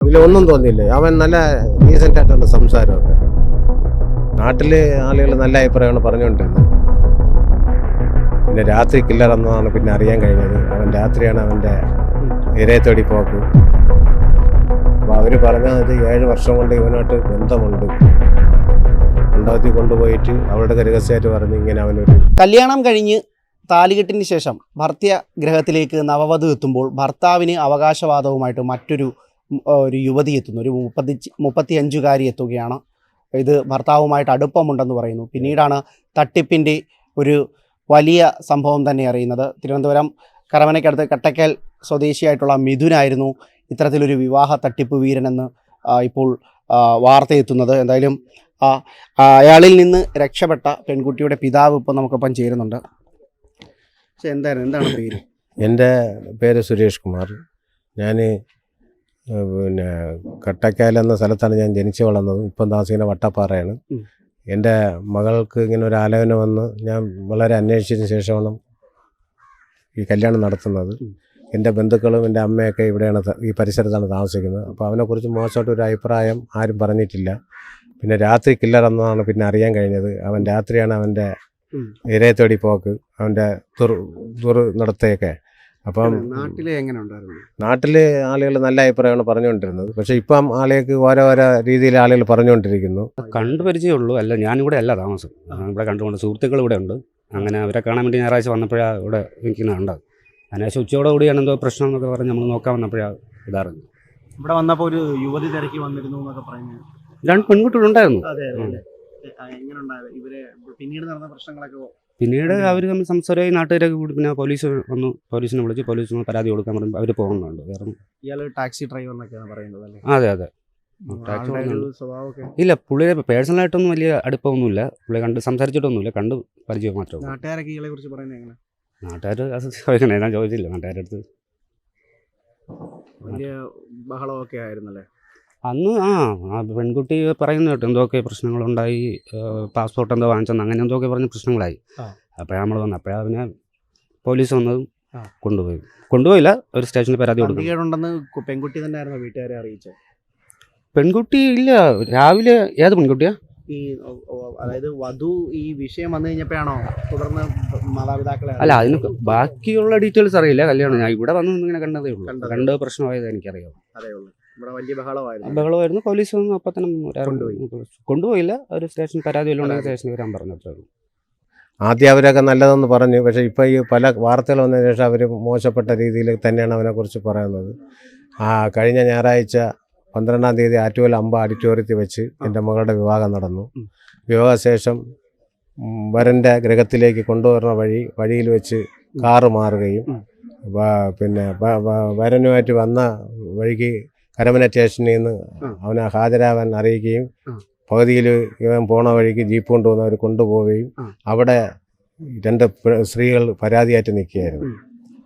ഇല്ല ഒന്നും തോന്നിയില്ല. അവൻ നല്ല ഡീസന്റ് ആയിട്ടുള്ള സംസാരമൊക്കെ. നാട്ടിലെ ആളുകൾ നല്ല അഭിപ്രായമാണ് പറഞ്ഞുകൊണ്ടിരുന്നത്. പിന്നെ രാത്രി കില്ലർ എന്നാണ് പിന്നെ അറിയാൻ കഴിഞ്ഞത്. അവൻ രാത്രിയാണ് അവന്റെ ഇരയത്തോടി പോക്ക്. അപ്പോൾ അവർ പറഞ്ഞത് ഏഴ് വർഷം കൊണ്ട് ഇവനായിട്ട് ബന്ധമുണ്ട്. ഉണ്ടാക്കി കൊണ്ടുപോയിട്ട് അവളുടെ രഹസ്യമായിട്ട് പറഞ്ഞു ഇങ്ങനെ അവനൊരു കല്യാണം കഴിഞ്ഞ് താലികെട്ടിന് ശേഷം ഭർത്തൃ ഗ്രഹത്തിലേക്ക് നവവധു എത്തുമ്പോൾ ഭർത്താവിന് അവകാശവാദവുമായിട്ട് മറ്റൊരു ഒരു യുവതി എത്തുന്നു. ഒരു മുപ്പത്തി മുപ്പത്തി അഞ്ചുകാരി എത്തുകയാണ്. ഇത് ഭർത്താവുമായിട്ട് അടുപ്പമുണ്ടെന്ന് പറയുന്നു. പിന്നീടാണ് തട്ടിപ്പിന്റെ ഒരു വലിയ സംഭവം തന്നെ അറിയുന്നത്. തിരുവനന്തപുരം കരമനയ്ക്കടുത്ത് കട്ടക്കൽ സ്വദേശിയായിട്ടുള്ള മിഥുനായിരുന്നു ഇത്തരത്തിലൊരു വിവാഹ തട്ടിപ്പ് വീരനെന്ന് ഇപ്പോൾ വാർത്തയെത്തുന്നത്. എന്തായാലും അയാളിൽ നിന്ന് രക്ഷപ്പെട്ട പെൺകുട്ടിയുടെ പിതാവ് ഇപ്പോൾ നമുക്കൊപ്പം ചേരുന്നുണ്ട്. പക്ഷെ എന്തായിരുന്നു? എന്താണ് പേര്? എന്റെ പേര് സുരേഷ് കുമാർ. ഞാൻ പിന്നെ കട്ടക്കായൽ എന്ന സ്ഥലത്താണ് ഞാൻ ജനിച്ചു വളർന്നത്. ഇപ്പം താമസിക്കുന്ന വട്ടപ്പാറയാണ്. എന്റെ മകൾക്ക് ഇങ്ങനെ ഒരു ആലോചന വന്ന് ഞാൻ വളരെ അന്വേഷിച്ചതിന് ശേഷമാണ് ഈ കല്യാണം നടത്തുന്നത്. എന്റെ ബന്ധുക്കളും എന്റെ അമ്മയൊക്കെ ഇവിടെയാണ് ഈ പരിസരത്താണ് താമസിക്കുന്നത്. അപ്പോൾ അവനെക്കുറിച്ച് മോശമായിട്ട് ഒരു അഭിപ്രായം ആരും പറഞ്ഞിട്ടില്ല. പിന്നെ രാത്രി കില്ലർ എന്നതാണ് പിന്നെ അറിയാൻ കഴിഞ്ഞത്. അവൻ രാത്രിയാണ് അവന്റെ. ഇരയത്തോടി പോക്ക്. അവന്റെ തുറു തുറ നടത്തയൊക്കെ. അപ്പം നാട്ടിൽ എങ്ങനെ ഉണ്ടായിരുന്നു? നാട്ടിലെ ആളുകൾ നല്ല അഭിപ്രായമാണ് പറഞ്ഞുകൊണ്ടിരുന്നത്. പക്ഷെ ഇപ്പം ആളുകൾക്ക് ഓരോ ഓരോ രീതിയിൽ ആളുകൾ പറഞ്ഞുകൊണ്ടിരിക്കുന്നു. കണ്ടു അല്ല അല്ല ഞാനിവിടെ അല്ല താമസം. ഇവിടെ കണ്ടുകൊണ്ട് സുഹൃത്തുക്കൾ ഇവിടെ ഉണ്ട്. അങ്ങനെ അവരെ കാണാൻ വേണ്ടി ഞായറാഴ്ച വന്നപ്പോഴാണ് ഇവിടെ നിൽക്കുന്നുണ്ട് കണ്ടത് അതിനുശേഷം ഉച്ചയോടെ കൂടിയാണ് എന്തോ പ്രശ്നം എന്നൊക്കെ പറഞ്ഞ് നമ്മൾ നോക്കാൻ വന്നപ്പോഴാണ് ഇതറിഞ്ഞു ഇവിടെ വന്നപ്പോൾ ഒരു യുവതി തിരക്കി വന്നിരുന്നു എന്നൊക്കെ പറഞ്ഞു രണ്ട് പെൺകുട്ടികളുണ്ടായിരുന്നു അതെ അതെ, എങ്ങനെ ഉണ്ടായത്? ഇവർ പിന്നീട് നടന്ന പ്രശ്നങ്ങളൊക്കെ പിന്നീട് അവർ തമ്മിൽ സംസാരമായി നാട്ടുകാരൊക്കെ കൂടി പിന്നെ പോലീസ് വന്നു പോലീസിനെ വിളിച്ച് പോലീസിന് പരാതി കൊടുക്കാൻ പറഞ്ഞു അവർ പോകുന്നുണ്ട്. വേറെ ടാക്സി പറയുന്നത് അല്ലേ? അതെ അതെ. ടാക്സി ഇല്ല പുള്ളിയെ പേഴ്സണലായിട്ടൊന്നും വലിയ അടുപ്പമൊന്നുമില്ല. പുള്ളി കണ്ട് സംസാരിച്ചിട്ടൊന്നുമില്ല കണ്ട് പരിചയം മാത്രമേ ഉള്ളൂ. നാട്ടുകാരൊക്കെ ഇയാളെ കുറിച്ച് പറയുന്നത് എങ്ങനെ? നാട്ടുകാർ ചോദിക്കണേ ഞാൻ ചോദിച്ചില്ല. നാട്ടുകാരുടെ അടുത്ത് വലിയ ബഹളമൊക്കെ ആയിരുന്നല്ലേ? അന്ന് ആ പെൺകുട്ടി പറയുന്ന കേട്ടോ എന്തൊക്കെ പ്രശ്നങ്ങളുണ്ടായി പാസ്പോർട്ട് എന്തോ വാങ്ങിച്ചെന്ന് അങ്ങനെ എന്തൊക്കെ പറഞ്ഞ് പ്രശ്നങ്ങളായി. അപ്പോഴാണ് നമ്മൾ വന്നത് അപ്പോഴാണ് പിന്നെ പോലീസ് വന്നതും കൊണ്ടുപോയി. കൊണ്ടുപോയില്ല ഒരു സ്റ്റേഷനിൽ പരാതി കൊടുക്കും പെൺകുട്ടി തന്നെ ആയിരുന്നു വീട്ടുകാരെ അറിയിച്ചത്? പെൺകുട്ടി ഇല്ല രാവിലെ ഏത് പെൺകുട്ടിയാ? ഈ അതായത് വധു ഈ വിഷയം വന്നു കഴിഞ്ഞപ്പോഴാണോ തുടർന്ന് മാതാപിതാക്കളെ അല്ല അതിന് ബാക്കിയുള്ള ഡീറ്റെയിൽസ് അറിയില്ല കല്യാണം. ഞാൻ ഇവിടെ വന്ന് ഇങ്ങനെ കണ്ടതേ ഉള്ളൂ. കണ്ടതേ കണ്ട് പ്രശ്നമായത് എനിക്കറിയാം അതേ ഉള്ളൂ. ഇവിടെ വലിയ ബഹളമായിരുന്നു. ബഹളമായിരുന്നു. പോലീസ് ഒന്നും അപ്പം തന്നെ കൊണ്ടുപോയി. കൊണ്ടുപോയില്ല. ഒരു സ്റ്റേഷൻ പരാതി വല്ലതും ഉണ്ടെങ്കിൽ പരാതി. സ്റ്റേഷനിൽ വരാൻ പറഞ്ഞു ആദ്യം അവരൊക്കെ നല്ലതെന്ന് പറഞ്ഞു. പക്ഷേ ഇപ്പോൾ ഈ പല വാർത്തകൾ വന്നതിന് ശേഷം അവർ മോശപ്പെട്ട രീതിയിൽ തന്നെയാണ് അവനെക്കുറിച്ച് പറയുന്നത്. ആ കഴിഞ്ഞ ഞായറാഴ്ച പന്ത്രണ്ടാം തീയതി ആറ്റുവൽ അമ്പ ഓഡിറ്റോറിയത്തിൽ വെച്ച് എന്റെ മകളുടെ വിവാഹം നടന്നു. വിവാഹശേഷം വരന്റെ ഗ്രഹത്തിലേക്ക് കൊണ്ടുവരുന്ന വഴി വഴിയിൽ വെച്ച് കാറ് മാറുകയും. പിന്നെ വരനുമായിട്ട് വന്ന വഴിക്ക് കരമന സ്റ്റേഷനിൽ നിന്ന്. അവനെ ഹാജരാവാൻ അറിയിക്കുകയും പകുതിയിൽ ഇവൻ പോണ വഴിക്ക് ജീപ്പ് കൊണ്ടുവന്ന് അവർ കൊണ്ടുപോവുകയും അവിടെ രണ്ട് സ്ത്രീകൾ പരാതിയായിട്ട് നിൽക്കുകയായിരുന്നു.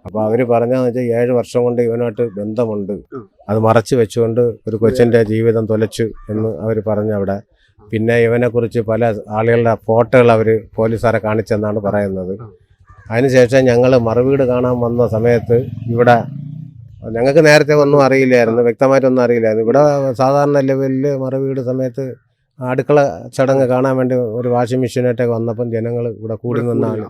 അപ്പോൾ അവർ പറഞ്ഞതെന്ന് വെച്ചാൽ ഏഴ് വർഷം കൊണ്ട് ഇവനായിട്ട് ബന്ധമുണ്ട്. അത് മറച്ചു വെച്ചുകൊണ്ട് ഒരു കൊച്ചിന്റെ ജീവിതം തൊലച്ചു എന്ന് അവർ പറഞ്ഞു അവിടെ. പിന്നെ ഇവനെക്കുറിച്ച് പല ആളുകളുടെ ഫോട്ടോകൾ അവർ പോലീസുകാരെ കാണിച്ചെന്നാണ് പറയുന്നത്. അതിനുശേഷം ഞങ്ങൾ മറുവീട് കാണാൻ വന്ന സമയത്ത് ഇവിടെ ഞങ്ങൾക്ക് നേരത്തെ ഒന്നും അറിയില്ലായിരുന്നു വ്യക്തമായിട്ടൊന്നും അറിയില്ലായിരുന്നു. ഇവിടെ സാധാരണ ലെവലിൽ മറവീട് സമയത്ത് അടുക്കള ചടങ്ങ് കാണാൻ വേണ്ടി ഒരു വാഷിംഗ് മെഷീനായിട്ടൊക്കെ വന്നപ്പം ജനങ്ങൾ ഇവിടെ കൂടി നിന്നാണ്.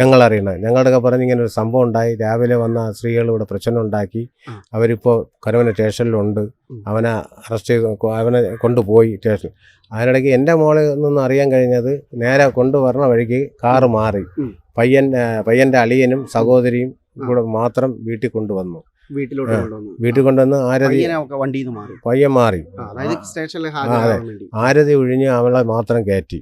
ഞങ്ങൾ അറിയണത് ഞങ്ങളുടെയൊക്കെ പറഞ്ഞ് ഇങ്ങനെ ഒരു സംഭവം ഉണ്ടായി. രാവിലെ വന്ന സ്ത്രീകൾ ഇവിടെ പ്രശ്നം ഉണ്ടാക്കി. അവരിപ്പോൾ കരവന സ്റ്റേഷനിലുണ്ട്. അവനെ അറസ്റ്റ് ചെയ്ത് അവനെ കൊണ്ടുപോയി സ്റ്റേഷൻ അതിനിടയ്ക്ക് എന്റെ മോളിൽ നിന്നും അറിയാൻ കഴിഞ്ഞത് നേരെ കൊണ്ടുവരണ വഴിക്ക് കാറ് മാറി. പയ്യൻ പയ്യന്റെ അളിയനും സഹോദരിയും ഇവിടെ കൂടെ മാത്രം വീട്ടിൽ കൊണ്ടുവന്നു. വീട്ടിലോട്ട്. കൊണ്ടുവന്നു. വീട്ടിൽ കൊണ്ടുവന്ന് ആരതി വണ്ടിയിൽ നിന്ന് മാറി. പയ്യൻ മാറി. സ്റ്റേഷനിൽ ആരതി ഒഴിഞ്ഞ് അവളെ മാത്രം കയറ്റി.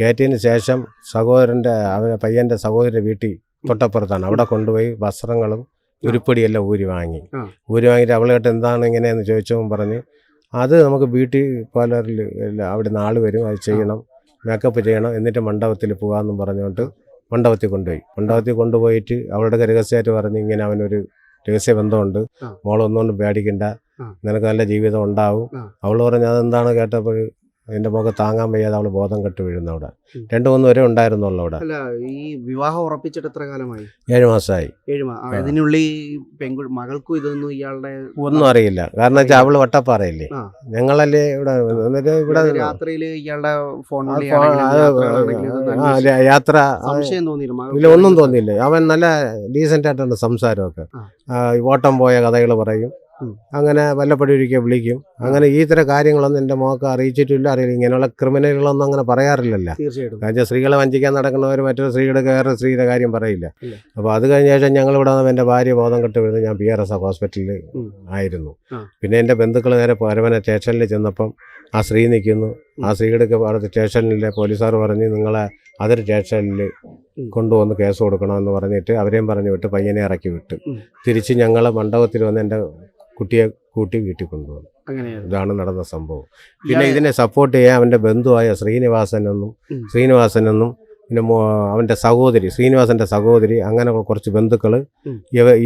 കയറ്റിയതിന് ശേഷം സഹോദരന്റെ അവനെ പയ്യന്റെ സഹോദരന്റെ വീട്ടിൽ തൊട്ടപ്പുറത്താണ്. അവിടെ കൊണ്ടുപോയി വസ്ത്രങ്ങളും ഉരുപ്പടിയെല്ലാം ഊരി വാങ്ങി. ഊരി വാങ്ങിയിട്ട് അവളായിട്ട് എന്താണ് ഇങ്ങനെയെന്ന് ചോദിച്ചവൻ പറഞ്ഞ് അത് നമുക്ക് ബ്യൂട്ടി പാർലറിൽ അവിടെ ആൾ വരും അത് ചെയ്യണം മേക്കപ്പ് ചെയ്യണം എന്നിട്ട് മണ്ഡപത്തിൽ പോകാമെന്നും പറഞ്ഞുകൊണ്ട് മണ്ഡപത്തിൽ കൊണ്ടുപോയി. മണ്ഡപത്തിൽ കൊണ്ടുപോയിട്ട് അവളുടെ രഹസ്യമായിട്ട് പറഞ്ഞ് ഇങ്ങനെ അവനൊരു രഹസ്യ ബന്ധമുണ്ട്. മോളൊന്നുകൊണ്ടും പേടിക്കണ്ട. നിനക്ക് നല്ല ജീവിതം ഉണ്ടാവും അവൾ അവൾ പറഞ്ഞ് അതെന്താണ് കേട്ടപ്പോൾ എന്റെ മുഖം താങ്ങാൻ വയ്യാതെ അവൾ ബോധം കെട്ട് വീഴുന്ന അവിടെ. രണ്ടു മൂന്ന് വരെ ഉണ്ടായിരുന്നുള്ളൂ അവിടെ. അല്ല ഈ വിവാഹം ഉറപ്പിച്ചിട്ട് എത്ര കാലമായി? ഏഴു മാസമായി ഏഴ് പെൺകു മകൾക്കും ഇതൊന്നും ഇയാളുടെ ഒന്നും അറിയില്ല. കാരണം വെച്ചാൽ അവൾ വട്ടപ്പാറയില്ലേ? ആ. ഞങ്ങളല്ലേ ഇവിടെ എന്നിട്ട് ഇവിടെ രാത്രിയിൽ ഇയാളുടെ ഫോൺ വിളി ആണെങ്കിലും അത് യാത്രകളാണെങ്കിലും ഇതൊന്നും ആ, അന്വേഷിച്ച് യാത്ര സംശയം തോന്നിയില്ല. മകൾക്ക് ഇല്ല ഒന്നും തോന്നിയില്ല. അവൻ നല്ല ഡീസന്റ് ആയിട്ടുണ്ട് സംസാരമൊക്കെ. ആ. ആ, ഈ ഓട്ടം പോയ കഥകൾ പറയും. അങ്ങനെ വല്ലപ്പോഴും ഒരിക്കൽ വിളിക്കും. അങ്ങനെ ഈ തരം കാര്യങ്ങളൊന്നും എന്റെ മോക്ക് അറിയിച്ചിട്ടില്ല. അറിയില്ല. ഇങ്ങനെയുള്ള ക്രിമിനലുകളൊന്നും അങ്ങനെ പറയാറില്ലല്ലോ. തീർച്ചയായിട്ടും. കാരണം സ്ത്രീകളെ വഞ്ചിക്കാൻ നടക്കുന്നവർ മറ്റൊരു സ്ത്രീയുടെ വേറെ സ്ത്രീയുടെ കാര്യം പറയില്ല. അപ്പോൾ അത് കഴിഞ്ഞ ശേഷം ഞങ്ങൾ ഇവിടെ നിന്ന് എന്റെ ഭാര്യ ബോധം കെട്ട് വരുന്നത് ഞാൻ പി ആർ എസ് ഹോസ്പിറ്റലിൽ ആയിരുന്നു. പിന്നെ എന്റെ ബന്ധുക്കൾ നേരെ പരമന സ്റ്റേഷനിൽ ചെന്നപ്പം ആ സ്ത്രീ നിൽക്കുന്നു ആ സ്ത്രീയുടെ അടുത്ത് സ്റ്റേഷനിലെ പോലീസുകാർ പറഞ്ഞ് നിങ്ങളെ അതൊരു സ്റ്റേഷനിൽ കൊണ്ടുവന്ന് കേസ് കൊടുക്കണമെന്ന് പറഞ്ഞിട്ട് അവരെയും പറഞ്ഞു വിട്ട് പയ്യനെ ഇറക്കി വിട്ട്. തിരിച്ച് ഞങ്ങൾ മണ്ഡപത്തിൽ വന്ന് എന്റെ കുട്ടിയെ കൂട്ടി വീട്ടിൽ കൊണ്ടുവന്നു ഇതാണ് നടന്ന സംഭവം പിന്നെ ഇതിനെ സപ്പോർട്ട് ചെയ്യാൻ അവന്റെ ബന്ധുവായ ശ്രീനിവാസനെന്നും ശ്രീനിവാസൻ ശ്രീനിവാസനെന്നും പിന്നെ അവന്റെ സഹോദരി ശ്രീനിവാസന്റെ സഹോദരി അങ്ങനെ കുറച്ച് ബന്ധുക്കൾ.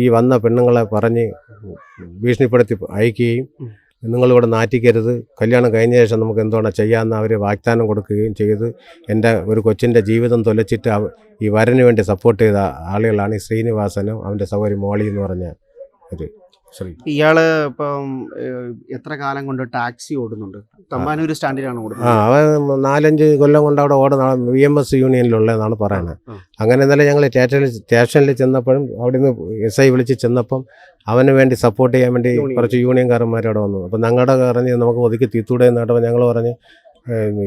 ഈ വന്ന പെണ്ണുങ്ങളെ പറഞ്ഞ് ഭീഷണിപ്പെടുത്തി അയക്കുകയും. നിങ്ങളിവിടെ നാറ്റിക്കരുത്. കല്യാണം കഴിഞ്ഞ ശേഷം നമുക്ക് എന്തുകൊണ്ട് ചെയ്യാമെന്ന് അവർ വാഗ്ദാനം കൊടുക്കുകയും ചെയ്ത് എന്റെ ഒരു കൊച്ചിന്റെ ജീവിതം തൊലച്ചിട്ട് ഈ വരന് വേണ്ടി സപ്പോർട്ട് ചെയ്ത ആളുകളാണ് ഈ ശ്രീനിവാസനും അവന്റെ സഹോദരി മോളി എന്ന് പറഞ്ഞ ഒരു ശ്രീ ഇയാൾ ഇപ്പം എത്ര കാലം കൊണ്ട് ടാക്സി ഓടുന്നുണ്ട്? തമ്പാനൂർ സ്റ്റാൻഡിലാണ് ആ ഓടുന്നത് അവൻ നാലഞ്ച് കൊല്ലം കൊണ്ട് അവിടെ ഓടുന്ന വി എം എസ് യൂണിയനിലുള്ളതെന്നാണ് പറയുന്നത്. അങ്ങനെ ഇന്നലെ ഞങ്ങൾ സ്റ്റേഷനിൽ സ്റ്റേഷനിൽ ചെന്നപ്പോഴും നിന്ന് എസ് ഐ വിളിച്ച് ചെന്നപ്പം അവന് വേണ്ടി സപ്പോർട്ട് ചെയ്യാൻ വേണ്ടി. കുറച്ച് യൂണിയൻകാരന്മാർ അവിടെ വന്നു. അപ്പം ഞങ്ങളുടെ പറഞ്ഞ് നമുക്ക് ഒതുക്കി തീത്തൂടെ എന്ന് കേട്ടപ്പോൾ ഞങ്ങൾ പറഞ്ഞ്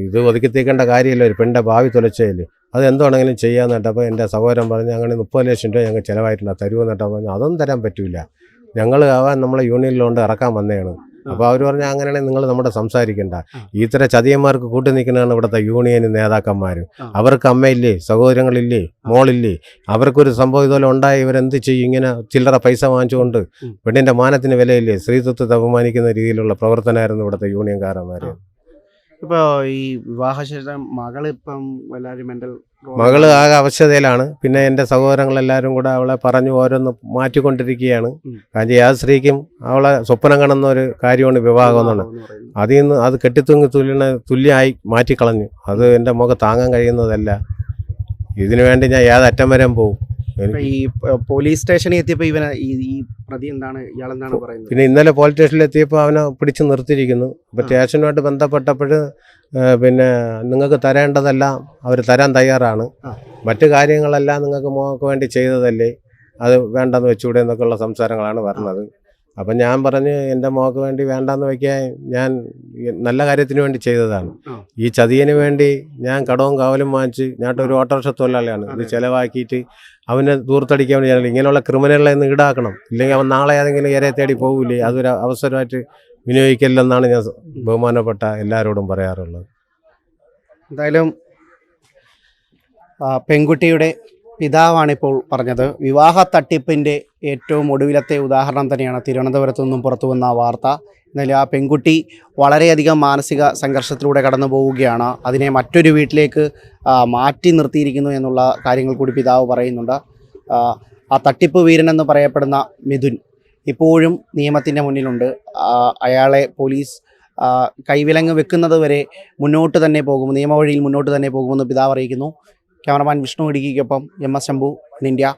ഇത് ഒതുക്കി തീക്കേണ്ട കാര്യമില്ല. ഒരു പെണ്ണിന്റെ ഭാവി തുലച്ചതിൽ അത് എന്താണെങ്കിലും ചെയ്യാന്നിട്ടപ്പോൾ എന്റെ സഹോദരൻ പറഞ്ഞ് അങ്ങനെ മുപ്പത് ലക്ഷം രൂപ ഞങ്ങൾ ചിലവായിട്ടുണ്ട്. തരുമെന്നിട്ടാണ് പറഞ്ഞു അതൊന്നും തരാൻ പറ്റില്ല ഞങ്ങൾ ആവാൻ നമ്മളെ യൂണിയനിലുകൊണ്ട് ഇറക്കാൻ വന്നതാണ് അപ്പോൾ അവർ പറഞ്ഞാൽ അങ്ങനെയാണെങ്കിൽ നിങ്ങൾ നമ്മുടെ സംസാരിക്കണ്ട. ഇത്ര ഇത്തരം ചതിയന്മാർക്ക് കൂട്ടി നിൽക്കുന്നതാണ് ഇവിടുത്തെ യൂണിയൻ നേതാക്കന്മാർ. അവർക്ക് അമ്മയില്ലേ സഹോദരങ്ങളില്ലേ മോളില്ലേ? അവർക്കൊരു സംഭവം ഇതുപോലെ ഉണ്ടായി ഇവരെന്ത് ചെയ്യും? ഇങ്ങനെ ചില്ലറ പൈസ വാങ്ങിച്ചുകൊണ്ട് പെണ്ണിന്റെ പെണ്ണിന്റെ മാനത്തിന് വിലയില്ലേ? സ്ത്രീത്വത്തെ അപമാനിക്കുന്ന രീതിയിലുള്ള പ്രവർത്തനമായിരുന്നു ഇവിടുത്തെ യൂണിയൻകാരന്മാർ ഇപ്പോൾ ഈ വിവാഹശേഷം മകളിപ്പം എല്ലാവരും മെന്റൽ മകൾ ആകെ അവശതയിലാണ്. പിന്നെ എന്റെ സഹോദരങ്ങളെല്ലാവരും കൂടെ അവളെ പറഞ്ഞു ഓരോന്ന് മാറ്റിക്കൊണ്ടിരിക്കുകയാണ്. കാരണം ഏത് സ്ത്രീക്കും അവളെ സ്വപ്നം കാണുന്ന ഒരു കാര്യമാണ് വിവാഹം എന്നാണ്. അതിൽ നിന്ന് അത് കെട്ടിത്തൂങ്ങി തുല്യണ തുല്യമായി മാറ്റിക്കളഞ്ഞു. അത് എന്റെ മുഖം താങ്ങാൻ കഴിയുന്നതല്ല. ഇതിനു വേണ്ടി ഞാൻ ഏതറ്റം വരെ പോകും ഈ പോലീസ് സ്റ്റേഷനിൽ എത്തിയപ്പോ ഇവന് ഈ പ്രതി എന്താണ് ഇയാൾ എന്താണ് പറയുന്നത്? പിന്നെ ഇന്നലെ പോലീസ് സ്റ്റേഷനിൽ എത്തിയപ്പോൾ അവനെ പിടിച്ചു നിർത്തിയിരിക്കുന്നു. അപ്പോൾ സ്റ്റേഷനുമായിട്ട് ബന്ധപ്പെട്ടപ്പോൾ പിന്നെ നിങ്ങൾക്ക് തരേണ്ടതെല്ലാം അവർ തരാൻ തയ്യാറാണ്. മറ്റു കാര്യങ്ങളെല്ലാം നിങ്ങൾക്ക് മോക്ക് വേണ്ടി ചെയ്തതല്ലേ? അത് വേണ്ടെന്ന് വെച്ചുകൂടെ എന്നൊക്കെയുള്ള സംസാരങ്ങളാണ് വരുന്നത്. അപ്പം ഞാൻ പറഞ്ഞ് എന്റെ മോക്ക് വേണ്ടി വേണ്ടെന്ന് വയ്ക്കാൻ ഞാൻ നല്ല കാര്യത്തിന് വേണ്ടി ചെയ്തതാണ്. ഈ ചതിയന് വേണ്ടി ഞാൻ കടവും കാവലും വാങ്ങിച്ച് ഞാൻ ഒരു ഓട്ടോറിക്ഷ തൊഴിലാളിയാണ്. ഇത് ചിലവാക്കിയിട്ട് അവനെ ദൂർത്തടിക്കാൻ വേണ്ടി ഞാൻ ഇങ്ങനെയുള്ള ക്രിമിനലുകളെ ഒന്ന് ഈടാക്കണം. ഇല്ലെങ്കിൽ അവൻ നാളെ ഏതെങ്കിലും ഏരെ തേടി പോകില്ലേ അതൊരു അവസരമായിട്ട് വിനിയോഗിക്കില്ലെന്നാണ് ഞാൻ ബഹുമാനപ്പെട്ട എല്ലാവരോടും പറയാറുള്ളത്. എന്തായാലും പെൺകുട്ടിയുടെ പിതാവാണിപ്പോൾ പറഞ്ഞത്. വിവാഹ തട്ടിപ്പിന്റെ ഏറ്റവും ഒടുവിലത്തെ ഉദാഹരണം തന്നെയാണ് തിരുവനന്തപുരത്തു നിന്നും പുറത്തു വന്ന വാർത്ത. എന്നാലും ആ പെൺകുട്ടി വളരെയധികം മാനസിക സംഘർഷത്തിലൂടെ കടന്നു പോവുകയാണ്. അതിനെ മറ്റൊരു വീട്ടിലേക്ക് മാറ്റി നിർത്തിയിരിക്കുന്നു എന്നുള്ള കാര്യങ്ങൾ കൂടി പിതാവ് പറയുന്നുണ്ട്. ആ, തട്ടിപ്പ് വീരനെന്ന് പറയപ്പെടുന്ന മിഥുൻ ഇപ്പോഴും നിയമത്തിന്റെ മുന്നിലുണ്ട്. അയാളെ പോലീസ് കൈവിലങ്ങ് വെക്കുന്നത് വരെ മുന്നോട്ട് തന്നെ പോകും നിയമവഴിയിൽ മുന്നോട്ട് തന്നെ പോകുമെന്ന് പിതാവ് അറിയിക്കുന്നു. ക്യാമറമാൻ വിഷ്ണു ഇടുക്കിക്കൊപ്പം എം എസ് ശംഭു ഇന്ത്യ.